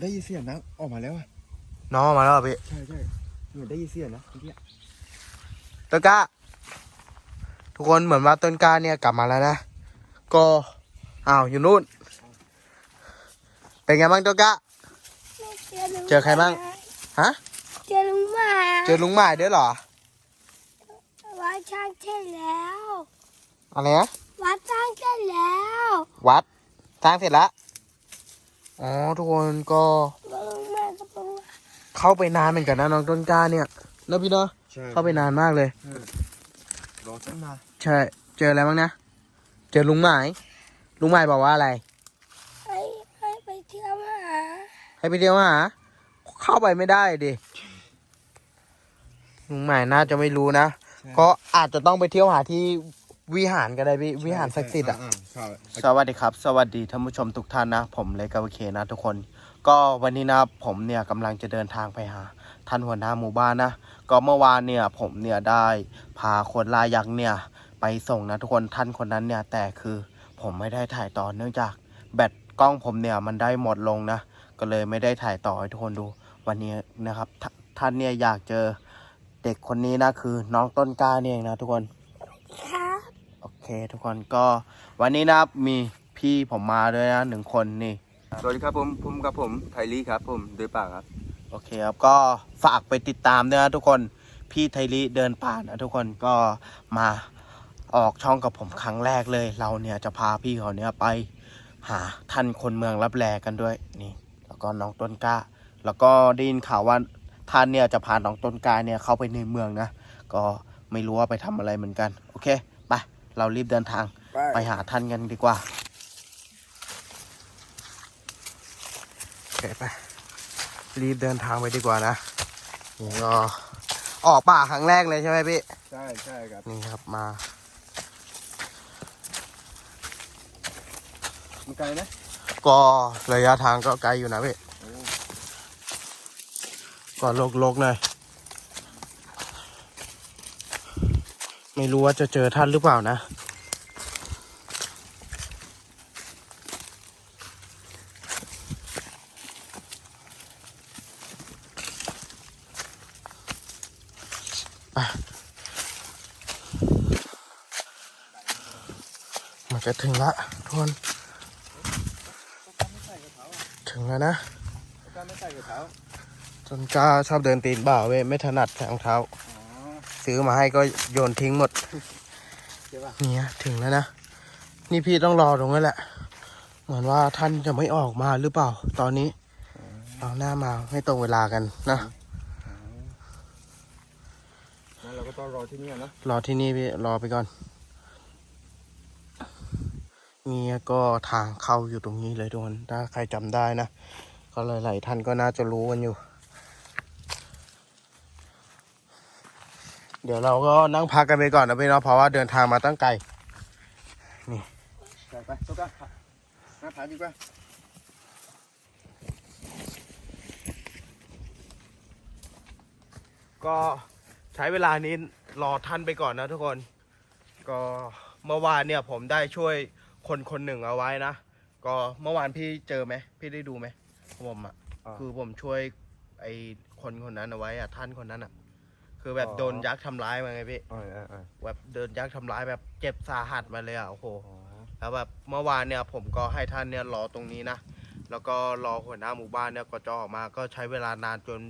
ได้ยินเสียงนะออกมาแล้วอะน้องออกมาแล้วเหรอพี่ใช่ใช่เหมือนได้ยินเสียงนะเมื่อกี้ต้นกล้า ทุกคนเหมือนว่าต้นกล้าเนี่ยกลับมาแล้วนะก็อ้าวอยู่นู่น เป็นไงบ้างต้นกล้า เจอใครบ้าง ฮะ เจอลุงหมาเจอลุงหมายด้วยเหรอ วัดช่างเสร็จแล้ว อะไรนะวัดช่างเสร็จแล้ว วัดสร้างเสร็จแล้ว อ๋อทุกคนก็ลุงหมาก็บอกว่าเข้าไปนานเหมือนกันนะน้องต้นกล้าเนี่ยเนอะพี่เนาะใช่เข้าไปนานมากเลย รอตั้งนานใช่ เจออะไรบ้างนะ เจอลุงหมาย ลุงหมายบอกว่าอะไร ให้ให้ไปเที่ยวหาให้ไปเที่ยวหา เข้าไปไม่ได้ดิ ลุงหมายน่าจะไม่รู้นะ ก็อาจจะต้องไปเที่ยวหาที่ วิหารก็ได้พี่วิหารศักดิ์สิทธิ์อะใช่สวัสดีครับ สวัสดีท่านผู้ชมทุกท่านนะ ผมเล็กกบเคนะทุกคน ก็วันนี้นะผมเนี่ยกำลังจะเดินทางไปหาท่านหัวหน้าหมู่บ้านนะ ก็เมื่อวานเนี่ยผมเนี่ยได้พาคนลายักษ์เนี่ยไปส่งนะทุกคนท่านคนนั้นเนี่ยแต่คือผมไม่ได้ถ่ายต่อเนื่องจาก แบตกล้องผมเนี่ยมันได้หมดลงนะ ก็เลยไม่ได้ถ่ายต่อให้ทุกคนดู วันนี้นะครับทท่านเนี่ยอยากเจอเด็กคนนี้นะคือ น้องต้นกล้าเนี่ยเองนะทุกคนครับโอ เคทุกคนก็วันนี้นะครับมีพี่ผมมาด้วยนะหนึ่งคนนี่สวัสดีครับผมผมกับผมไทลี่ครับ ผมเดือปากครับ โอเคครับก็ฝากไปติดตามด้วยนะทุกคนพี่ไทลีเดินป่านะทุกคนก็มาออกช่องกับผมครั้งแรกเลย เราเนี่ยจะพาพี่เขาเนี่ยไปหาท่านคนเมืองรับแลกันด้วยนี่ แล้วก็น้องต้นกล้า แล้วก็ได้ยินข่าวว่าท่านเนี่ยจะพาน้องต้นกล้าเนี่ยเข้าไปในเมืองนะก็ไม่รู้ว่าไปทำอะไรเหมือนกัน โอเคไป เรารีบเดินทางไปหาท่านกันดีกว่าโอเคไป รีบเดินทางไปดีกว่านะนี่ก็ออกป่าครั้งแรกเลยใช่ไหมพี่ ใช่ใช่ครับ นี่ครับมา มันไกลนะก็ระยะทางก็ไกลอยู่นะพี่โอ้ก็ลกๆหน่อย ไม่รู้ว่าจะเจอท่านหรือเปล่านะ มันจะถึงละทุกคน ถึงแล้วนะกล้าไม่ใส่กับเท้าจนกล้าชอบเดินตีนเปล่าเว้ยไม่ถนัดใส่รองเท้าอ๋อ ซื้อมาให้ก็โยนทิ้งหมดใช่ป่ะเนี่ยถึงแล้วนะ นี่พี่ต้องรอตรงนั้นแหละ เหมือนว่าท่านจะไม่ออกมาหรือเปล่า ตอนนี้เอาหน้ามาไม่ตรงเวลากันนะงั้นเราก็ต้องรอที่นี่นะรอที่นี่พี่รอไปก่อนเนี่ยก็ทางเข้าอยู่ตรงนี้เลยทุกคนถ้าใครจำได้นะ ก็หลายๆท่านก็น่าจะรู้กันอยู่ เดี๋ยวเราก็นั่งพักกันไปก่อนนะพี่เนาะเพราะว่าเดินทางมาตั้งไกลใส่ไปตุ๊กตาหน้าผาดีกว่าก็ใช้เวลานี้รอท่านไปก่อนนะทุกคน ก็เมื่อวานเนี่ยผมได้ช่วยคนคนหนึ่งเอาไว้นะ ก็เมื่อวานพี่เจอไหมพี่ได้ดูไหมผมอะคือผมช่วยไอ้คนคนนั้นเอาไว้อะท่านคนนั้นอะ คือแบบโดนยักษ์ทำร้ายมาไงพี่อ๋อเออเออแบบเดินยักษ์ทำร้ายแบบเจ็บสาหัสมาเลยอะโอ้โหอ๋อแล้วแบบเมื่อวานเนี่ยผมก็ให้ท่านเนี่ยรอตรงนี้นะแล้วก็รอหัวหน้าหมู่บ้านเนี่ยก็จะออกมาก็ใช้เวลานานจน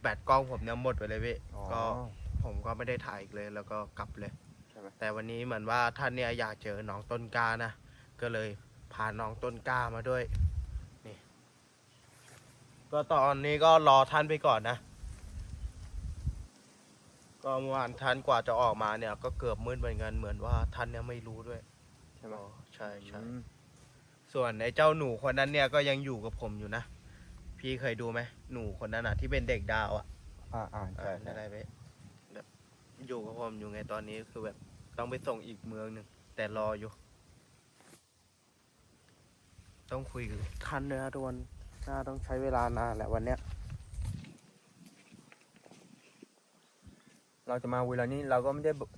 แบตกล้องผมเนี่ยหมดไปเลยพี่อ๋อ ก็ผมก็ไม่ได้ถ่ายอีกเลยแล้วก็กลับเลย ใช่ไหม แต่วันนี้เหมือนว่าท่านเนี่ยอยากเจอน้องต้นกล้านะก็เลยพาน้องต้นกล้ามาด้วยนี่ก็ตอนนี้ก็รอท่านไปก่อนนะ ก็เมื่อวานท่านกว่าจะออกมาเนี่ย ก็เกือบมืดเหมือนกันเหมือนว่าท่านเนี่ยไม่รู้ด้วยใช่ไหมอ๋อใช่ใช่ อืมส่วนไอ้เจ้าหนูคนนั้นเนี่ยก็ยังอยู่กับผมอยู่นะ พี่เคยดูไหมหนูคนนั้นอะ ที่เป็นเด็กดาวอะอ่าอ่าใช่อ่าใช่ได้ไหมแบบอยู่กับผมอยู่ไงตอนนี้คือแบบต้องไปส่งอีกเมืองหนึ่งแต่รออยู่ ต้องคุยกับท่านด้วยนะทุกคนน่าต้องใช้เวลานานแหละวันเนี้ย เราจะมาเวลานี้เราก็ไม่ได้บอก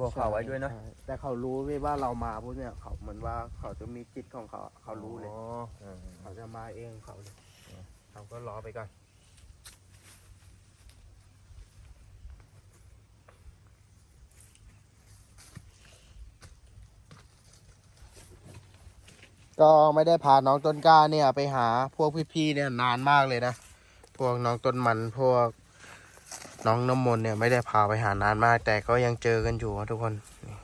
บอกเขาไว้ด้วยนะใช่แต่เขารู้เว้ยว่าเรามาพวกเนี่ยเขาเหมือนว่าเขาจะมีจิตของเขาเขารู้เลย อ๋อเออ เขาจะมาเองเขาเลยเราก็รอไปก่อนก็ไม่ได้พาน้องต้นกล้าเนี่ยไปหาพวกพี่ๆเนี่ยนานมากเลยนะ พวกน้องต้นมันพวก น้องน้ำมนต์เนี่ยไม่ได้พาไปหานานมาก แต่ก็ยังเจอกันอยู่นะทุกคนนี่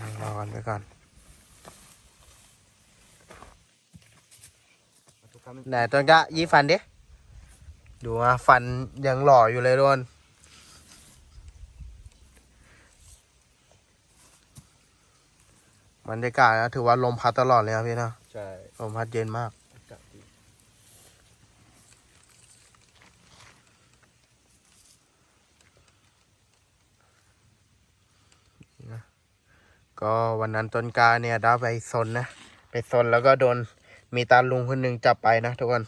นั่งรอกันไปก่อนทุกครั้งไหนต้นกล้ายี่ฟันดิดูนะฟันยังหล่ออยู่เลยทุกคนบรรยากาศนะถือว่าลมพัดตลอดเลยครับพี่นะใช่ลมพัดเย็นมาก อากาศดี ก็วันนั้นต้นกล้าเนี่ยได้ไปซนนะ ไปซนแล้วก็โดนมีตาลุงคนหนึ่งจับไปนะทุกคน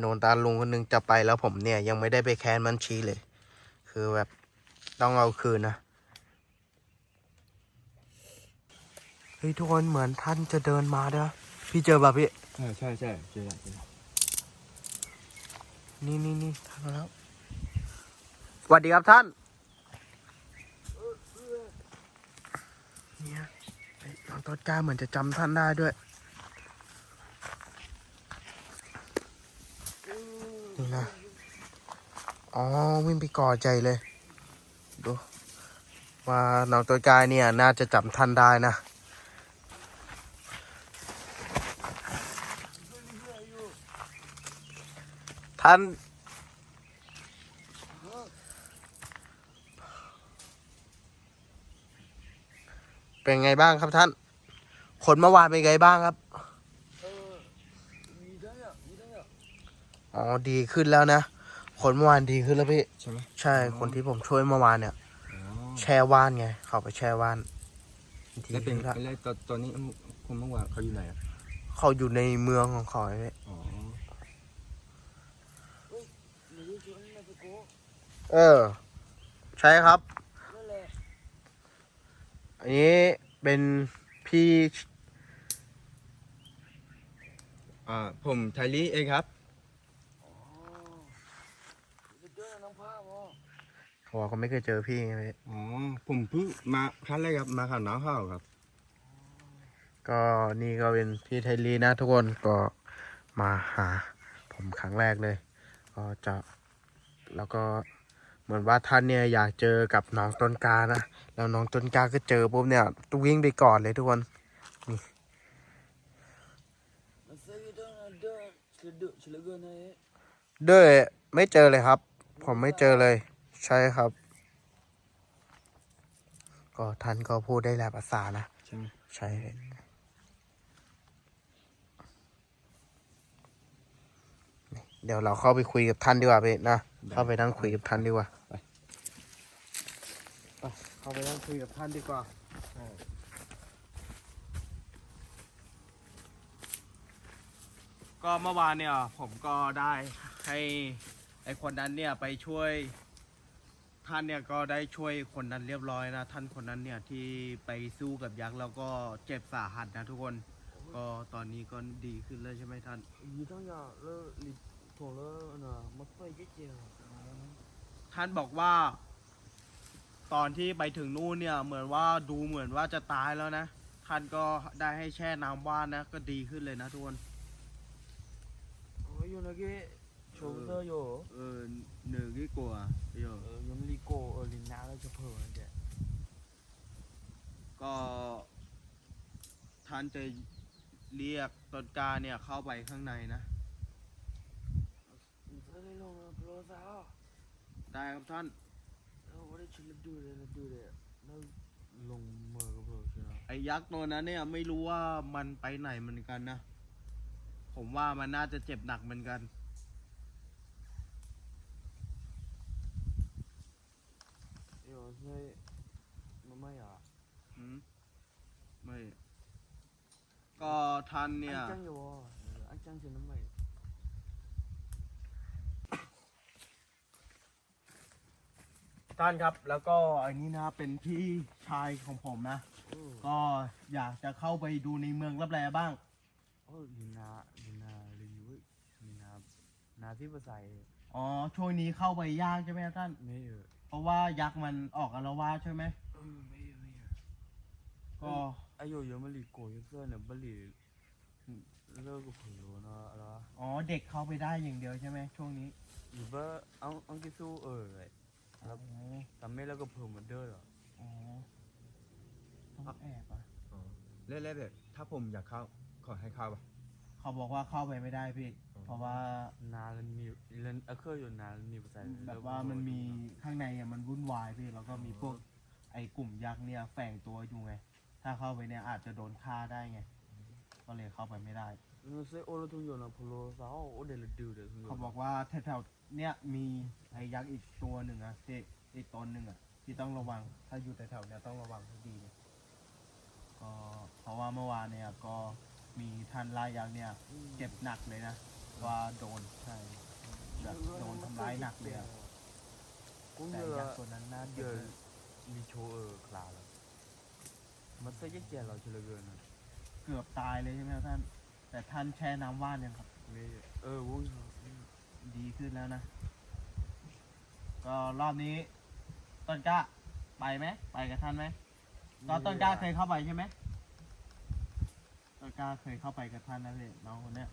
โดนตาลุงคนหนึ่งจับไปแล้วผมเนี่ยยังไม่ได้ไปแค้นมันชี้เลย คือแบบต้องเอาคืนนะเฮ้ยทุกคนเหมือนท่านจะเดินมาเด้อพี่เจอป่ะพี่ใช่ใช่ใช่เจอแล้วเจอแล้วนี่นี่นี่ท่านมาแล้วสวัสดีครับท่าน นี่ยไอ้น้องต้นกล้าเหมือนจะจำท่านได้ด้วยนี่นะอ๋อวิ่งไปก่อใจเลย ดูว่าน้องต้นกล้าเนี่ยน่าจะจำท่านได้นะท่าน เป็นไงบ้างครับท่านผลเมื่อวานเป็นไงบ้างครับอ๋อดีขึ้นแล้วนะผลเมื่อวานดีขึ้นแล้วพี่ ใช่ไหมใช่ คนที่ผมช่วยเมื่อวานเนี่ยอ๋อแช่ว่านไง เขาไปแช่ว่านดีแล้วเป็นขึ้นแล้วแล้วตอนตอนนี้คุณเมื่อวานเขาอยู่ไหนอะเขาอยู่ในเมืองของเขาไอ้พี่อ๋อเออ ใช่ครับ อันนี้เป็นพี่อ่าผมไทลี่เองครับเขาบอกเขาไม่เคยเจอพี่ไงพี่อ๋อผมเพิ่งมาครั้งแรกครับมาข่าวน้าข้าวครับ ก็นี่ก็เป็นพี่ไทลีนะทุกคนก็มาหา ผมครั้งแรกเลย ก็จะแล้วก็เห มือนว่าท่านเนี่ยอยากเจอกับน้องต้นกานะแล้วน้องต้นกาก็เจอปุ๊บเนี่ยวิ่งไปก่อนเลยทุกคนด้วยไม่เจอเลยครับ ผมไม่เจอเลย ใช่ครับ ก็ท่านก็พูดได้หลายภาษานะใช่ไหมใช่นี่เดี๋ยวเราเข้าไปคุยกับท่านดีกว่าพี่นะ เข้าไปนั่งคุยกับท่านดีกว่าไปเข้าไปนั่งคุยกับท่านดีกว่าก็เมื่อวานเนี่ยผมก็ได้ให้ไอคนนั้นเนี่ยไปช่วยท่านเนี่ยก็ได้ช่วยคนนั้นเรียบร้อยนะ ท่านคนนั้นเนี่ยที่ไปสู้กับยักษ์แล้วก็เจ็บสาหัสนะทุกคน ก็ตอนนี้ก็ดีขึ้นแล้วใช่ไหมท่าน ท่านบอกว่า ตอนที่ไปถึงนู่นเนี่ย เหมือนว่าดูเหมือนว่าจะตายแล้วนะ ท่านก็ได้ให้แช่น้ำว่านนะ ก็ดีขึ้นเลยนะทุกคนอยู่นกี้ชมเตอร์อยู่เออหนึ่งกี่กว่าอยู่ยมลีโกเออลินนาแล้วจะเพลินเด็ก็ท่านจะเรียกต้นกาเนี่ยเข้าไปข้างในนะ โซได้ครับท่าน No, what did you do t h e n do that? No, ลงมือกับเพื่อนไอ้ยักษ์ตัวนั้นเนี่ยไม่รู้ว่ามันไปไหนเหมือนกันนะ ผมว่ามันน่าจะเจ็บหนักเหมือนกันเออยวใช่มันไม่อะหืมไม่ ก็ท่านเนี่ย อันจังอยู่อันจังจะน้ำไม่ ท่านครับ แล้วก็อันนี้นะเป็นพี่ชายของผมนะ嗯，ก็อยากจะเข้าไปดูในเมืองรับแลบ้าง哦，อ้ลีนาลีนาลีเว้ยลีนานาที่ภาษาอ๋อช่วงนี้เข้าไปยากใช่ไหมครับท่าน ไม่เออเพราะว่ายักษ์มันออกอาละวาดใช่ไหมเออไม่เออไม่เออก็ไอโยยมาลีโกยเสื้อเนี่ยบลีเลิกกับผมรู้นะอะไรอ๋อเด็กเข้าไปได้อย่างเดียวใช่ไหมช่วงนี้หรือว่าอังอังกิซูเออ เลยอ๋อแต่ไม่แล้วก็เพิ่มมันเด้อหรออ๋อต้องแอบอะอ๋อเล่นๆแบบถ้าผมอยากเข้าขอให้เข้าป่ะ เขาบอกว่าเข้าไปไม่ได้พี่ อ๋อ เพราะว่านาแล้วมีเล่นอะเคยอยู่นาแล้วมีภาษาแบบว่ามันมีข้างในอะมันวุ่นวายพี่แล้วก็มีพวกไอ้กลุ่มยักษ์เนี่ยแฝงตัวอยู่ไง ถ้าเข้าไปเนี่ยอาจจะโดนฆ่าได้ไง ก็เลยเข้าไปไม่ได้ มันเซโอโลทุนอยู่นะพโลสาวโอเดลดูเดทุนอยู่เขาบอกว่าแถวๆเนี่ยมีไอ้ยักษ์อีกตัวหนึ่งอะที่อีกตนหนึ่งอะที่ต้องระวัง ถ้าอยู่แถวๆเนี่ยต้องระวังให้ดีเลยก็เพราะว่าเมื่อวานเนี่ยก็มีท่านล่ายักษ์เนี่ยเจ็บหนักเลยนะว่าโดนใช่แบบโดนทำร้ายหนักเลยอะ cũng แต่ như ยักษ์ là ตัวนั้นน่าเจ็บ giờ เลยมีโชว์เออคลาแล้วมันจะแย่ๆเราเฉลยเกินนะเกือบตายเลยใช่ไหมครับท่าน แต่ท่านแช่น้ำว่านยังครับ ไม่เออวุ้งดีขึ้นแล้วนะ ก็รอบนี้ ต้นกล้าไปไหมไปกับท่านไหมตอนต้นกล้าเคยเข้าไปใช่ไหมต้นกล้าเคยเข้าไปกับท่านนะพี่น้องคนเนี้ย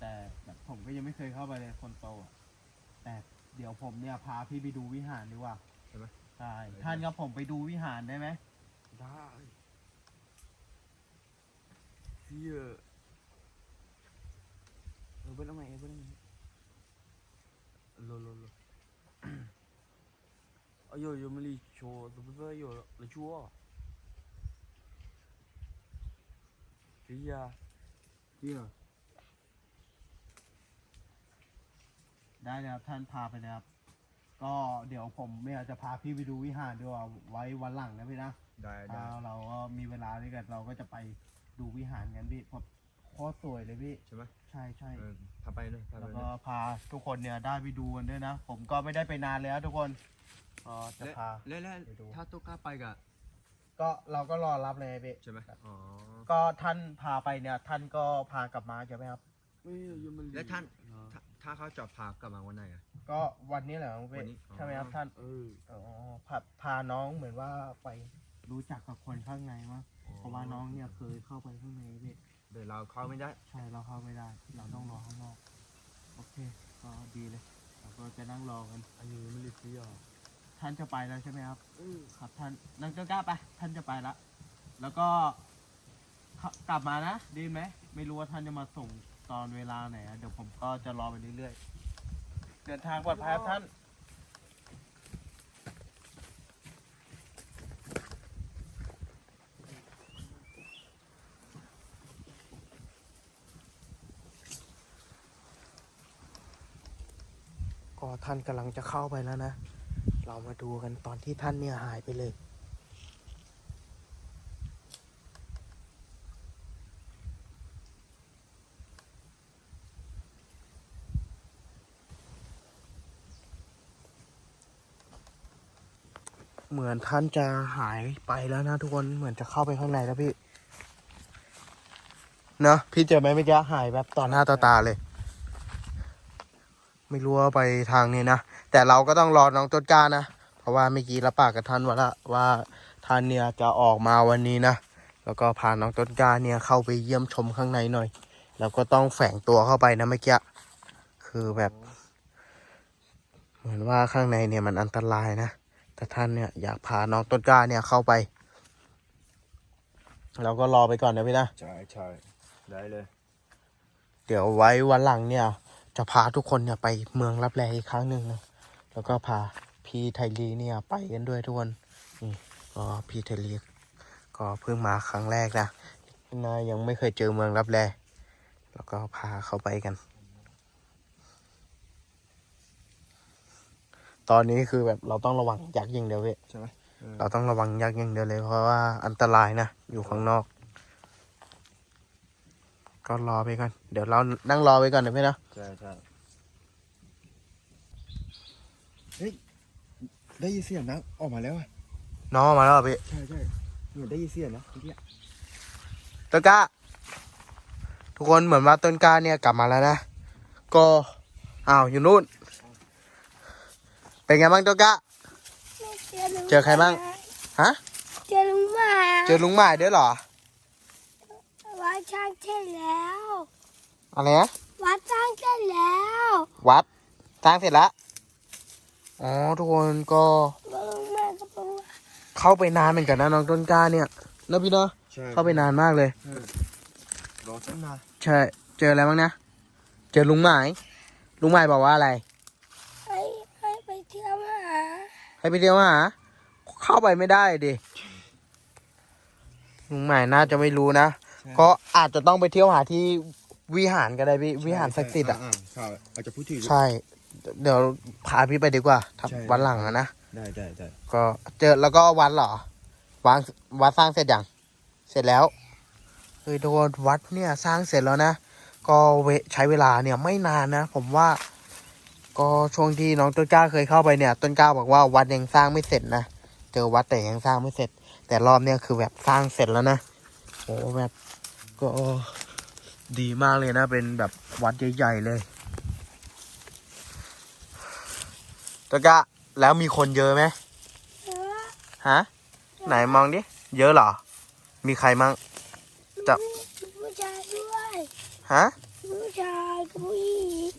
แต่แบบผมก็ยังไม่เคยเข้าไปเลยคนโตอะแต่เดี๋ยวผมเนี่ยพาพี่ไปดูวิหารดีกว่าใช่ไหมใช่ท่านกับผมไปดูวิหารได้ไหมได้เสีย เอเบิ้ลเอาม่เอเบิ้ลเอาม่โลโลโลอายโยมลีชัวตัวเพื่อยละชัวเฮียเฮียได้นะครับท่านพาไปนะครับ ก็เดี๋ยวผมไม่อยจะพาพี่ไปดูวิหารด้วยว่าไว้วันหลังนะพี่นะได้ได้เราก็มีเวลาด้วยกันเราก็จะไปดูวิหารกันพี่เพราะ พคตรสวยเลยพี่ ใช่ไหมใช่ใช่พาไปเลยแล้วก็พาทุกคนเนี่ยได้ไปดูกันด้วยนะ ผมก็ไม่ได้ไปนานแล้วทุกคนเออจะพา และแไปดู ถ้าตุ๊กกาไปกัก็เราก็รอรับเลยพี่ ใช่ไหมอ๋อก็ท่านพาไปเนี่ยท่านก็พากลับมาใช่ไหมครับ และท่านถ้าเขาจะพากลับมาวันไหนก็วันนี้แหละครับพี่ใช่ไหมครับท่านอ๋อพาพาน้องเหมือนว่าไปรู้จักกับคนข้างในมั้งเพราะว่าน้องเนี่ยเคยเข้าไปข้างในพี่ เดี๋ยวเราเข้าไม่ได้ ใช่เราเข้าไม่ได้ เราต้องรอข้างนอก โอเค ก็ดีเลยเราก็จะนั่งรอกัน อันนี้ไม่รีบเที่ยวท่านจะไปแล้วใช่ไหมครับครับท่านนั่งก็กล้าไป ท่านจะไปละ แล้วก็กลับมานะดีไหม ไม่รู้ว่าท่านจะมาส่งตอนเวลาไหนเดี๋ยวผมก็จะรอไปเรื่อยๆ เดินทางปลอดภัยท่าน ท่านกำลังจะเข้าไปแล้วนะ เรามาดูกันตอนที่ท่านเนี่ยหายไปเลยเหมือนท่านจะหายไปแล้วนะทุกคนเหมือนจะเข้าไปข้างในแล้วพี่ เนอะพี่เจอไหมเมื่อกี้หายแบบต่อหน้าต่อตาเลย ไม่รู้ว่าไปทางนี้นะ แต่เราก็ต้องรอน้องต้นกล้านะ เพราะว่าเมื่อกี้รับปากกับท่านไว่าละว่าท่านเนี่ยจะออกมาวันนี้นะ แล้วก็พาน้องต้นกล้าเนี่ยเข้าไปเยี่ยมชมข้างในหน่อย แล้วก็ต้องแฝงตัวเข้าไปนะเมื่อกี้ คือแบบ เหมือนว่าข้างในเนี่ยมันอันตรายนะ แต่ท่านเนี่ยอยากพาน้องต้นกล้าเนี่ยเข้าไป เราก็รอไปก่อนนะพี่นะ ใช่ใช่ได้เลย เดี๋ยวไว้วันหลังเนี่ย จะพาทุกคนเนี่ยไปเมืองรับแลอีกครั้งหนึ่งนะแล้วก็พาพี่ไทลีเนี่ยไปกันด้วยทุกคนนี่ก็พี่ไทลีก็เพิ่งมาครั้งแรกนะนะยังไม่เคยเจอเมืองรับแลแล้วก็พาเขาไปกัน ตอนนี้คือแบบเราต้องระวังยักษ์ยิงเดียวเว้ยใช่ไหมเออเราต้องระวังยักษ์ยิงเดียวเลยเพราะว่าอันตรายนะอยู่ข้างนอก ก็รอไปก่อน เดี๋ยวเรานั่งรอไปก่อนนะพี่นะใช่ใช่เฮ้ย ได้ยินเสียงนะออกมาแล้วอะน้องมาแล้วเหรอพี่ใช่ใช่เหมือนได้ยินเสียงนะเมื่อกี้ตะกะทุกคนเหมือนว่าต้นกล้าเนี่ยกลับมาแล้วนะ ก็อ้าวอยู่นู่น เป็นไงบ้างต้นกล้าไม่เจอลุงเจอใครบ้าง ฮะ เจอลุงหมาเจอลุงหมายด้วยเหรอวัดช่าง เสร็จแล้ว อะไรนะวัดช่างเสร็จแล้ววัดสร้างเสร็จแล้วอ๋อทุกคนก็ก็ลุงมาก็บอกว่าเข้าไปนานเหมือนกันนะน้องต้นกล้าเนี่ยนะพี่เนาะใช่เข้าไปนานมากเลย รอตั้งนานใช่ เจออะไรบ้างนะเจอลุงหมายลุงหมายบอกว่าอะไร ให้ให้ไปเที่ยวหาให้ไปเที่ยวหาเข้าไปไม่ได้ดิลุงหมายน่าจะไม่รู้นะ ก็อาจจะต้องไปเที่ยวหาที่วิหารก็ได้พี่วิหารศักดิ์สิทธิ์อะาใช่อาจจะพูดถึงใช่ เดี๋ยวพาพี่ไปดีกว่าทับใช่วันหลังอะนะได้ได้ได้ก็เจอแล้วก็วัดเหรอวางวัดสร้างเสร็จยังเสร็จแล้วเฮ้ยทุกคนวัดเนี่ยสร้างเสร็จแล้วนะก็เวใช้เวลาเนี่ยไม่นานนะ ผมว่า ก็ช่วงที่น้องต้นกล้าเคยเข้าไปเนี่ย ต้นกล้าบอกว่าวัดยังสร้างไม่เสร็จนะเจอวัดแต่ยังสร้างไม่เสร็จ แต่รอบเนี่ยคือแบบสร้างเสร็จแล้วนะโอ้แบบ ก็ดีมากเลยนะ เป็นแบบวัดใหญ่ ๆ เลยต้นกล้าแล้วมีคนเยอะไหมเออฮะ ไหนมองดิ เยอะเหรอ มีใครมั่งจับมีผู้ชายด้วยฮะผู้ชายกับผู้หญิง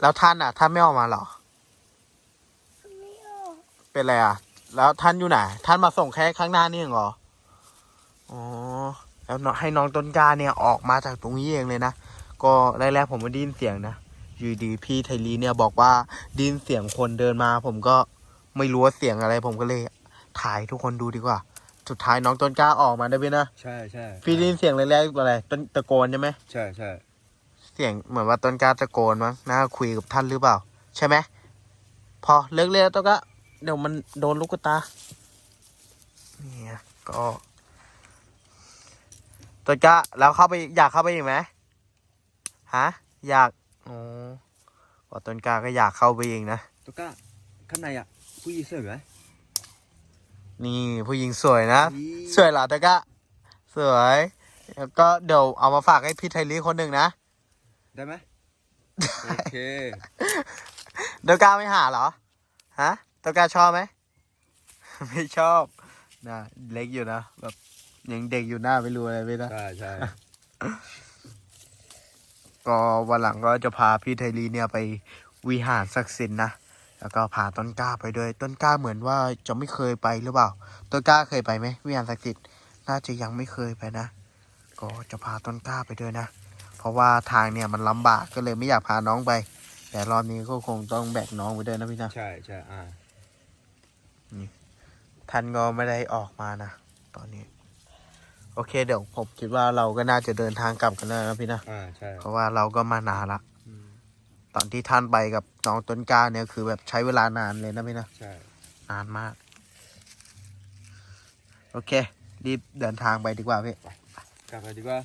แล้วท่านอะ ท่านไม่ออกมาเหรอ ไม่ออก เป็นไรอะ แล้วท่านอยู่ไหนท่านมาส่งแค่ข้างหน้านี่เองเหรออ๋อแล้วน้องให้น้องต้นกล้าเนี่ยออกมาจากตรงนี้เองเลยนะก็แรกๆผมก็ได้ยินเสียงนะอยู่ดีพี่ไทลีเนี่ยบอกว่าได้ยินเสียงคนเดินมา ผมก็ไม่รู้ว่าเสียงอะไร ผมก็เลยถ่ายให้ทุกคนดูดีกว่า สุดท้ายน้องต้นกล้าออกมาได้ไหมนะใช่ใช่พี่ได้ยินเสียงแรกๆอะไรต้นตะโกนใช่ไหมใช่ใช่เสียงเหมือนว่าต้นกล้าตะโกนมั้งน่าคุยกับท่านหรือเปล่า ใช่ไหมพอเลิกเรียนต้นกล้า เดี๋ยวมันโดนลูกตา เนี่ยก็ต้นกล้าแล้วเข้าไปอยากเข้าไปอีกไหมฮะ อยากอ๋อก็ต้นกล้าก็อยากเข้าไปเองนะตุ๊กตาข้างในอะ ผู้หญิงสวยไหมนี่ผู้หญิงสวยนะอีสวยเหรอต้นกล้าสวยแล้วก็เดี๋ยวเอามาฝากให้พี่ไทลีคนหนึ่งนะ ได้ไหมโอเคต้นกล้าไม่หาเหรอ ฮะ ต้นกล้าชอบไหม ไม่ชอบนะเล็กอยู่นะแบบยังเด็กอยู่หน้าไม่รู้อะไรไม่นะใช่ใช่ก็วันหลังก็จะพาพี่ไทลีเนี่ยไปวิหารศักดิ์สิทธิ์นะแล้วก็พาต้นกล้าไปด้วย ต้นกล้าเหมือนว่าจะไม่เคยไปหรือเปล่า ต้นกล้าเคยไปไหมวิหารศักดิ์สิทธิ์น่าจะยังไม่เคยไปนะ ก็จะพาต้นกล้าไปด้วยนะ เพราะว่าทางเนี่ยมันลำบากก็เลยไม่อยากพาน้องไป แต่รอบนี้ก็คงต้องแบกน้องไปด้วยนะพี่นะใช่ใช่อ่า ท่านก็ไม่ได้ออกมานะตอนนี้ โอเค เดี๋ยวผมคิดว่าเราก็น่าจะเดินทางกลับกันแล้วนะพี่นะอ่าใช่เพราะว่าเราก็มานานละอืมตอนที่ท่านไปกับน้องต้นกล้าเนี่ยคือแบบใช้เวลานานเลยนะพี่นะใช่ นานมาก โอเค รีบเดินทางไปดีกว่าพี่ กลับไปดีกว่า